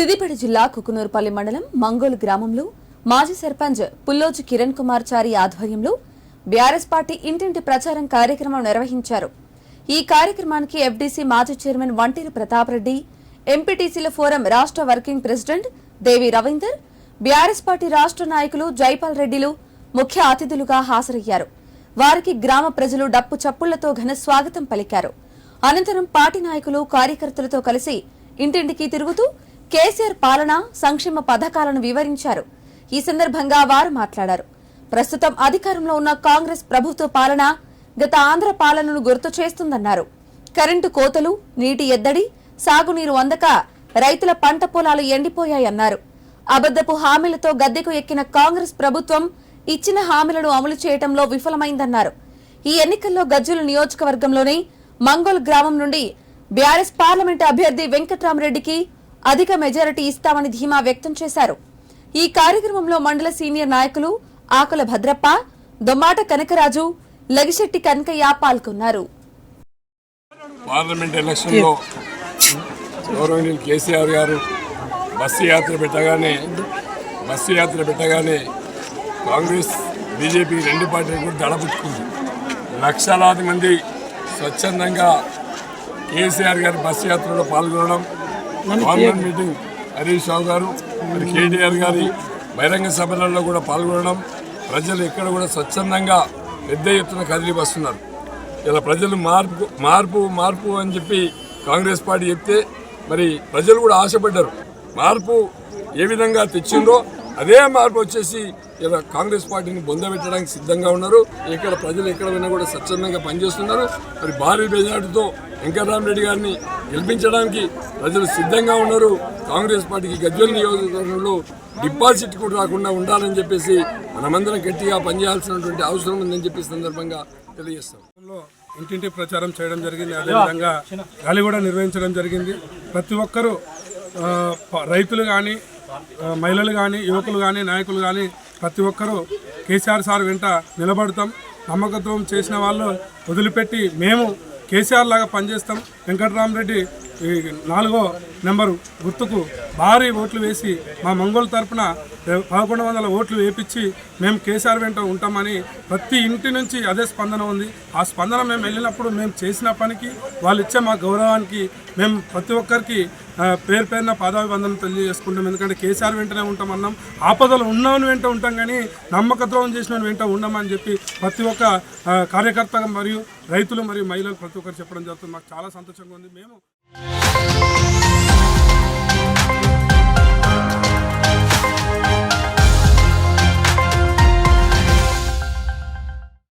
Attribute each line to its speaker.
Speaker 1: సిద్దిపేట జిల్లా కుకునూరుపల్లి మండలం మంగోలు గ్రామంలో మాజీ సర్పంచ్ పుల్లోజు కిరణ్ కుమార్ చారి ఆధ్వర్యంలో బీఆర్ఎస్ పార్టీ ఇంటింటి ప్రచారం కార్యక్రమం నిర్వహించారు. ఈ కార్యక్రమానికి ఎఫ్డీసీ మాజీ చైర్మన్ వంటేరు ప్రతాపరెడ్డి ఎంపీటీసీల ఫోరం రాష్ట్ర working president Devi Ravinder BRS party రాష్ట్ర నాయకులు జైపాల్ రెడ్డిలు ముఖ్య అతిథులుగా హాజరయ్యారు. వారికి గ్రామ ప్రజలు డప్పు చప్పుళ్ళతో ఘన స్వాగతం పలికారు. అనంతరం పార్టీ నాయకులు కార్యకర్తలతో కలిసి ఇంటింటికి తిరుగుతూ కేసీఆర్ పాలన సంక్షేమ పథకాలను వివరించారు. ఈ సందర్భంగా వారు మాట్లాడారు. ప్రస్తుతం అధికారంలో ఉన్న కాంగ్రెస్ ప్రభుత్వ పాలన గత ఆంధ్ర పాలనను గుర్తు చేస్తుందన్నారు. కరెంటు కోతలు నీటి ఎద్దడి సాగునీరు అందక రైతుల పంట పొలాలు ఎండిపోయాయన్నారు. అబద్దపు హామీలతో గద్దెకు ఎక్కిన కాంగ్రెస్ ప్రభుత్వం ఇచ్చిన హామీలను అమలు చేయడంలో విఫలమైందన్నారు. ఈ ఎన్నికల్లో గజ్జుల నియోజకవర్గంలోని మంగోల్ గ్రామం నుండి బీఆర్ఎస్ పార్లమెంటు అభ్యర్థి వెంకట్రామరెడ్డికి అధిక మెజారిటీ ఇస్తామని ధీమా వ్యక్తం చేశారు. ఈ కార్యక్రమంలో మండల సీనియర్ నాయకులు ఆకుల భద్రప్ప దొమ్మాట కనకరాజు లగిశెట్టి కనకయ్య పాల్గొన్నారు.
Speaker 2: పార్లమెంట్ ఎలక్షన్లో గౌరవనీయులు కేసీఆర్ గారు బస్సు యాత్ర పెట్టగానే బస్సు యాత్ర పెట్టగానే కాంగ్రెస్ బీజేపీ రెండు పార్టీలు కూడా దడపుచ్చుకుంది లక్షలాది మంది స్వచ్ఛందంగా కేసీఆర్ గారి బస్సు యాత్రలో పాల్గొనడం గవర్నమెంట్ మీటింగ్ హరీష్ రావు గారు మరి కేటీఆర్ గారి బహిరంగ సభలలో కూడా పాల్గొనడం ప్రజలు ఇక్కడ కూడా స్వచ్ఛందంగా పెద్ద ఎత్తున కదిలి వస్తున్నారు. ఇలా ప్రజలు మార్పు మార్పు మార్పు అని చెప్పి కాంగ్రెస్ పార్టీ చెప్తే మరి ప్రజలు కూడా ఆశపడ్డారు. మార్పు ఏ విధంగా తెచ్చిందో అదే మార్పు వచ్చేసి ఇలా కాంగ్రెస్ పార్టీని బొందబెట్టడానికి సిద్ధంగా ఉన్నారు. ఇక్కడ ప్రజలు ఎక్కడ విన్నా కూడా స్వచ్ఛందంగా పనిచేస్తున్నారు. మరి భారీ మెజార్టీతో వెంకటరామరెడ్డి గారిని గెలిపించడానికి ప్రజలు సిద్ధంగా ఉన్నారు. కాంగ్రెస్ పార్టీకి గజ్వల్ నియోజకవర్గంలో డిపాజిట్ కూడా రాకుండా ఉండాలని చెప్పేసి మనమందరం గట్టిగా పనిచేయాల్సినటువంటి అవసరం ఉందని చెప్పి సందర్భంగా తెలియజేస్తాం.
Speaker 3: ఇంటింటి ప్రచారం చేయడం జరిగింది. అదేవిధంగా ర్యాలీ కూడా నిర్వహించడం జరిగింది. ప్రతి ఒక్కరూ రైతులు కానీ మహిళలు కానీ యువకులు కానీ నాయకులు కానీ ప్రతి ఒక్కరూ కేసీఆర్ సార్ వెంట నిలబడతాం. నమ్మకత్వం చేసిన వాళ్ళు వదిలిపెట్టి మేము కేసీఆర్ లాగా పనిచేస్తాం. వెంకటరామరెడ్డి నాలుగో నెంబరు గుర్తుకు భారీ ఓట్లు వేసి మా మంగోల్ తరఫున పదకొండు వందల ఓట్లు వేపించి మేము కేసీఆర్ వెంట ఉంటామని ప్రతి ఇంటి నుంచి అదే స్పందన ఉంది. ఆ స్పందన మేము వెళ్ళినప్పుడు మేము చేసిన పనికి వాళ్ళు ఇచ్చే మా గౌరవానికి మేము ప్రతి ఒక్కరికి పేరు పేరున పాదాభివందనం తెలియజేసుకుంటాం. ఎందుకంటే కేసీఆర్ వెంటనే ఉంటాం అన్నాం ఆపదలు ఉన్నామని వెంట ఉంటాం కానీ నమ్మక ద్రోహం చేసిన వెంట ఉండమని చెప్పి ప్రతి ఒక్క కార్యకర్త మరియు రైతులు మరియు మహిళలు ప్రతి ఒక్కరు చెప్పడం జరుగుతుంది. మాకు చాలా సంతోషంగా ఉంది. మేము